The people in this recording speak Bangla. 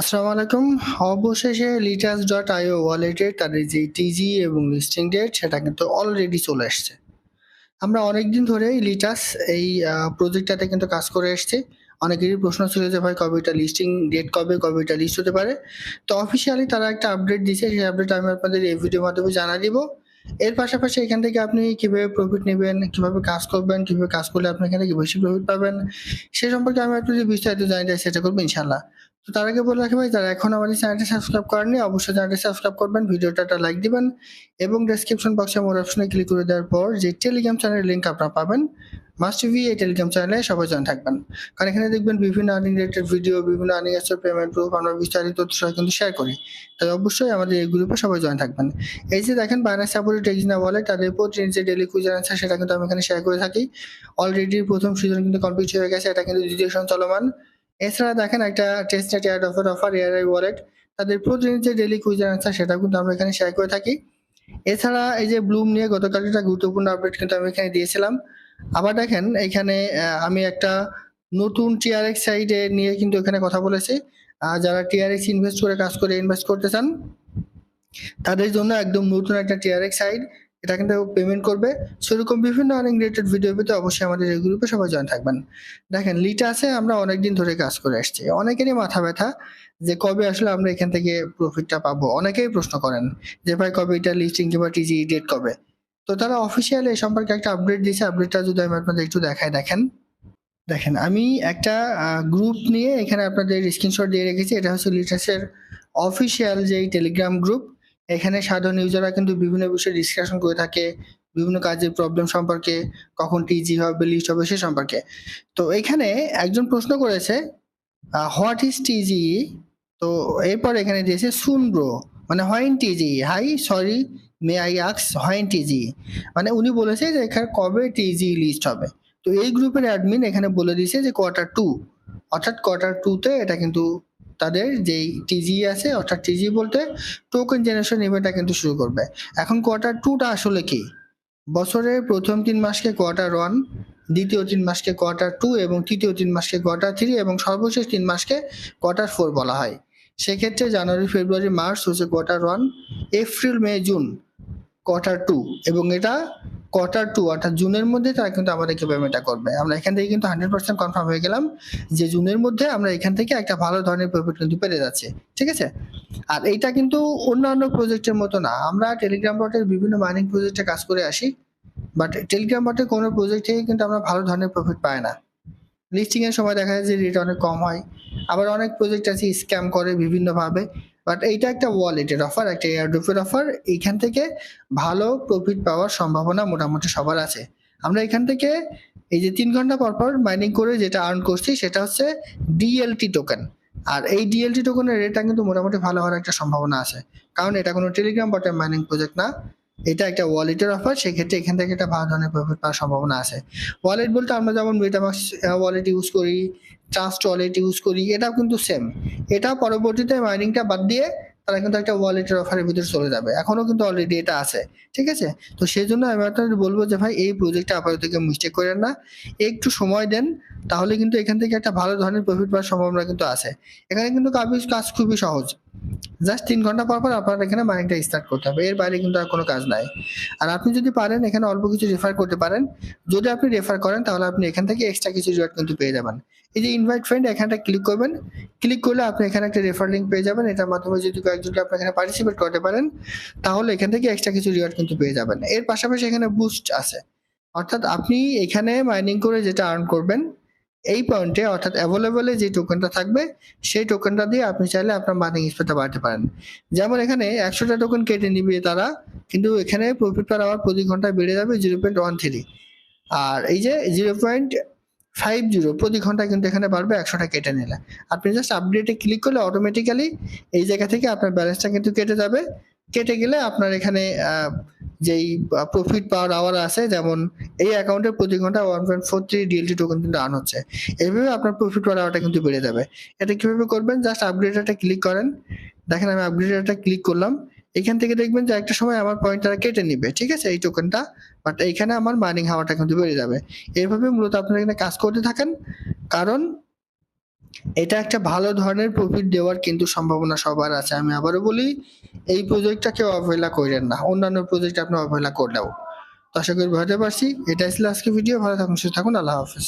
আসসালামু আলাইকুম। অবশেষে লিটাস ডট আইও ওয়ালেটে তাদের যে টিজি এবং লিস্টিং ডেট সেটা কিন্তু অলরেডি চলে এসছে আমরা অনেক দিন ধরে লিটাস এই প্রজেক্টটাতে কিন্তু কাজ করে এসেছি। অনেকেরই প্রশ্ন ছিল যে, ভাই, কবে এটা লিস্টিং ডেট কবে কবে এটা লিস্ট হতে পারে? তো অফিসিয়ালি তারা একটা আপডেট দিয়েছে। সেই আপডেট আমি আপনাদের এই ভিডিওর মাধ্যমে জানা দিব। এর পাশাপাশি এখান থেকে আপনি কীভাবে প্রফিট নেবেন, কীভাবে কাজ করবেন, কীভাবে কাজ করলে আপনি এখান থেকে বেশি প্রফিট পাবেন, সে সম্পর্কে আমি একটু যে বিস্তারিত জানি সেটা করব ইনশাল্লাহ তো তার আগে বলে রাখি ভাই, যারা এখন আমাদের চ্যানেলটি সাবস্ক্রাইব করেননি, অবশ্যই চ্যানেলটি সাবস্ক্রাইব করবেন, ভিডিওটা একটা লাইক দিবেন এবং ডেসক্রিপশন বক্সে মোর অপশনে ক্লিক করে দেওয়ার পর যে টেলিগ্রাম চ্যানেলের লিঙ্ক আপনারা পাবেন মাস্ট টিভি এই টেলিগ্রাম চ্যানেলে সবাই জয়েন থাকবেন। কারণ এখানে দেখবেন বিভিন্ন আর্নিং রিলেটেড ভিডিও বিভিন্ন আর্নিং এসের পেমেন্ট প্রুফ আমরা বিস্তারিত তথ্য সহ কিন্তু শেয়ার করি। তাই অবশ্যই আমাদের এই গ্রুপে সবাই জয়েন থাকবেন। এই যে দেখেন বাইনাস সাপোর্ট টেক্সিনা বলে তাদের প্রতিদিন যে ডেলি কুইজার আছে সেটা কিন্তু আমি এখানে শেয়ার করে থাকি। অলরেডি প্রথম সিজন কিন্তু কমপ্লিট হয়ে গেছে, এটা কিন্তু দ্বিতীয় চলমান। এছাড়া দেখেন একটা test net air offer offer air I wallet তাদের প্রতিদিন যে ডেলি কুইজার আনসার সেটা কিন্তু আমরা এখানে শেয়ার করে থাকি। এছাড়া এই যে ব্লুম নিয়ে গতকাল একটা গুরুত্বপূর্ণ আপডেট কিন্তু আমি এখানে দিয়েছিলাম। আবার দেখেন এখানে আমি একটা নতুন টিআরএক্স সাইডে নিয়ে কিন্তু এখানে কথা বলেছি। যারা টিআরএক্স ইনভেস্ট করে, কাজ করে ইনভেস্ট করতে চান, তাদের জন্য একদম নতুন একটা টিআরএক্স সাইড এটা কিন্তু পেমেন্ট করবে। সেরকম বিভিন্ন আর্নিং রিলেটেড ভিডিও পেতে অবশ্যই আমাদের এই গ্রুপে সবাই জয়েন থাকবেন। দেখেন লিটাসে আমরা অনেকদিন ধরে কাজ করে আসছি। অনেকেরই মাথা ব্যথা যে কবে আসলে আমরা এখান থেকে প্রফিটটা পাবো? অনেকেই প্রশ্ন করেন যে, ভাই, কবে এটা লিস্টিং কিংবা টিজি ডেট কবে? তো তারা অফিসিয়ালি এই সম্পর্কে একটা আপডেট দিয়েছে। আপডেটটা যদি আমি আপনাদের একটু দেখাই, দেখেন। দেখেন, আমি একটা গ্রুপ নিয়ে এখানে আপনাদের স্ক্রিনশট দিয়ে রেখেছি। এটা হচ্ছে লিটাসের অফিসিয়াল যেই টেলিগ্রাম গ্রুপ এখানে সাধারণ ইউজাররা কিন্তু বিভিন্ন বিষয়ে ডিসকাশন করে থাকে, বিভিন্ন কাজের প্রবলেম সম্পর্কে, কখন টিজি হবে লিস্ট হবে সে সম্পর্কে। তো এখানে একজন প্রশ্ন করেছে হোয়াট ইজ টিজি তো এরপর এখানে দিয়েছে সুন ব্রো মানে when TG high sorry may I আক্স when TG মানে উনি বলেছে যে এখানে কবে টিজি লিস্ট হবে। তো এই গ্রুপের অ্যাডমিন এখানে বলে দিয়েছে যে কোয়ার্টার টু অর্থাৎ কোয়ার্টার টুতে এটা কিন্তু তাদের যেই টিজি আছে, অর্থাৎ টিজি বলতে টোকেন জেনারেশন ইভেন্টটা কিন্তু শুরু করবে। এখন কোয়ার্টার টুটা আসলে কি? বছরের প্রথম তিন মাসকে কোয়ার্টার ওয়ান দ্বিতীয় তিন মাসকে কোয়ার্টার টু এবং তৃতীয় তিন মাসকে কোয়ার্টার থ্রি এবং সর্বশেষ তিন মাসকে কোয়ার্টার ফোর বলা হয়। সেক্ষেত্রে জানুয়ারি, ফেব্রুয়ারি, মার্চ হচ্ছে quarter one April, May, June. Quarter two এবং এটা কোয়ার্টার টু অর্থাৎ জুনের মধ্যে তারা কিন্তু আমাদেরকে পেমেন্টটা করবে। আমরা এখান থেকে কিন্তু হান্ড্রেড পার্সেন্ট কনফার্ম হয়ে গেলাম যে জুনের মধ্যে আমরা এখান থেকে একটা ভালো ধরনের প্রফিট কিন্তু পেরে যাচ্ছে, ঠিক আছে? আর এইটা কিন্তু অন্যান্য প্রজেক্টের মতো না। আমরা টেলিগ্রাম বটের বিভিন্ন মাইনিং প্রজেক্টে কাজ করে আসি বাট টেলিগ্রাম বটের কোনো প্রজেক্ট থেকে কিন্তু আমরা ভালো ধরনের প্রফিট পাই না। লিস্টিংয়ের সময় দেখা যায় যে রেট অনেক কম হয়। আবার অনেক প্রজেক্ট আছে স্ক্যাম করে বিভিন্নভাবে। বাট এইটা একটা ওয়ালেটের অফার একটা এয়ারড্রপের অফার এইখান থেকে ভালো প্রফিট পাওয়ার সম্ভাবনা মোটামুটি সবার আছে। আমরা এখান থেকে এই যে তিন ঘণ্টা পর পর মাইনিং করে যেটা আর্ন করছি, সেটা হচ্ছে ডিএলটি টোকেন আর এই ডিএলটি টোকেনের রেটটা কিন্তু মোটামুটি ভালো হওয়ার একটা সম্ভাবনা আছে। কারণ এটা কোনো টেলিগ্রাম বটের মাইনিং প্রজেক্ট না। এটা একটা ওয়ালেটের অফার সেক্ষেত্রে এখান থেকে একটা ভালো ধরনের প্রফিট পাওয়ার সম্ভাবনা আছে। ওয়ালেট বলতে আমরা যেমন মেটামাক্স ওয়ালেট ইউজ করি ট্রাস্ট ওয়ালেট ইউজ করি, এটাও কিন্তু সেম এটা পরবর্তীতে মাইনিংটা বাদ দিয়ে তারা কিন্তু একটা ওয়ালেটের অফারের ভিতরে চলে যাবে। এখনও কিন্তু অলরেডি এটা আছে, ঠিক আছে? তো সেই জন্য আমি আপনাদের বলব যে ভাই, এই প্রজেক্টটা আপাতত কেউ মিস্টেক করেন না। একটু সময় দেন, তাহলে কিন্তু এখান থেকে একটা ভালো ধরনের প্রফিট পাওয়ার সম্ভাবনা কিন্তু আছে। এখানে কিন্তু কাজ কাজ খুবই সহজ। জাস্ট তিন ঘণ্টা পর পর আপনার এখানে মাইনিংটা স্টার্ট করতে হবে। এর বাইরে কিন্তু আর কোনো কাজ নাই। আর আপনি যদি পারেন, এখানে অল্প কিছু রেফার করতে পারেন। যদি আপনি রেফার করেন, তাহলে আপনি এখান থেকে এক্সট্রা কিছু রিওয়ার্ড কিন্তু পেয়ে যাবেন। এই যে ইনভাইট ফ্রেন্ড এখানটা ক্লিক করবেন। ক্লিক করলে আপনি এখানে একটা রেফার লিঙ্ক পেয়ে যাবেন। এটার মাধ্যমে যদি কয়েকজনকে আপনি এখানে পার্টিসিপেট করতে পারেন, তাহলে এখান থেকে এক্সট্রা কিছু রিওয়ার্ড কিন্তু পেয়ে যাবেন। এর পাশাপাশি এখানে বুস্ট আছে। অর্থাৎ আপনি এখানে মাইনিং করে যেটা আর্ন করবেন এই পয়েন্টে অর্থাৎ অ্যাভেলেবলে যে টোকেনটা থাকবে, সেই টোকেনটা দিয়ে আপনি চাইলে আপনার মাইনিং স্পিডটা বাড়াতে পারেন। যেমন এখানে একশোটা টোকেন কেটে নিবে তারা, কিন্তু এখানে প্রফিট পার আওয়ার প্রতি ঘন্টায় বেড়ে যাবে জিরো পয়েন্ট ওয়ান থ্রি আর এই যে জিরো পয়েন্ট ফাইভ জিরো প্রতি ঘন্টায় কিন্তু এখানে বাড়বে একশোটা কেটে নিলে। আপনি জাস্ট আপডেটে ক্লিক করলে অটোমেটিক্যালি এই জায়গা থেকে আপনার ব্যালেন্সটা কিন্তু কেটে যাবে। কেটে গেলে আপনার এখানে যেই প্রফিট পাওয়ার আওয়ার আছে যেমন এই অ্যাকাউন্টে প্রতি ঘণ্টা one point four three DLT token কিন্তু আর্ন হচ্ছে। এইভাবে আপনার প্রফিট পাওয়ার আওয়ারটা কিন্তু বেড়ে যাবে। এটা কীভাবে করবেন? জাস্ট আপগ্রেডারটা ক্লিক করেন। দেখেন আমি আপগ্রেডারটা ক্লিক করলাম। এখান থেকে দেখবেন যে একটা সময় আমার পয়েন্টটা কেটে নিবে, ঠিক আছে? এই টোকেনটা বাট এইখানে আমার মাইনিং হাওয়াটা কিন্তু বেড়ে যাবে। এইভাবে মূলত আপনারা এখানে কাজ করতে থাকেন। কারণ এটা একটা ভালো ধরনের প্রফিট দেওয়ার কিন্তু সম্ভাবনা সবার আছে। আমি আবারও বলি এই প্রজেক্টটা কেউ অবহেলা করেন না। অন্যান্য প্রজেক্ট আপনি অবহেলা করলেও। তো আশা করি বুঝতে পারছি। এটাই ছিল আজকে ভিডিও ভালো থাকুন, সুস্থ থাকুন। আল্লাহ হাফেজ।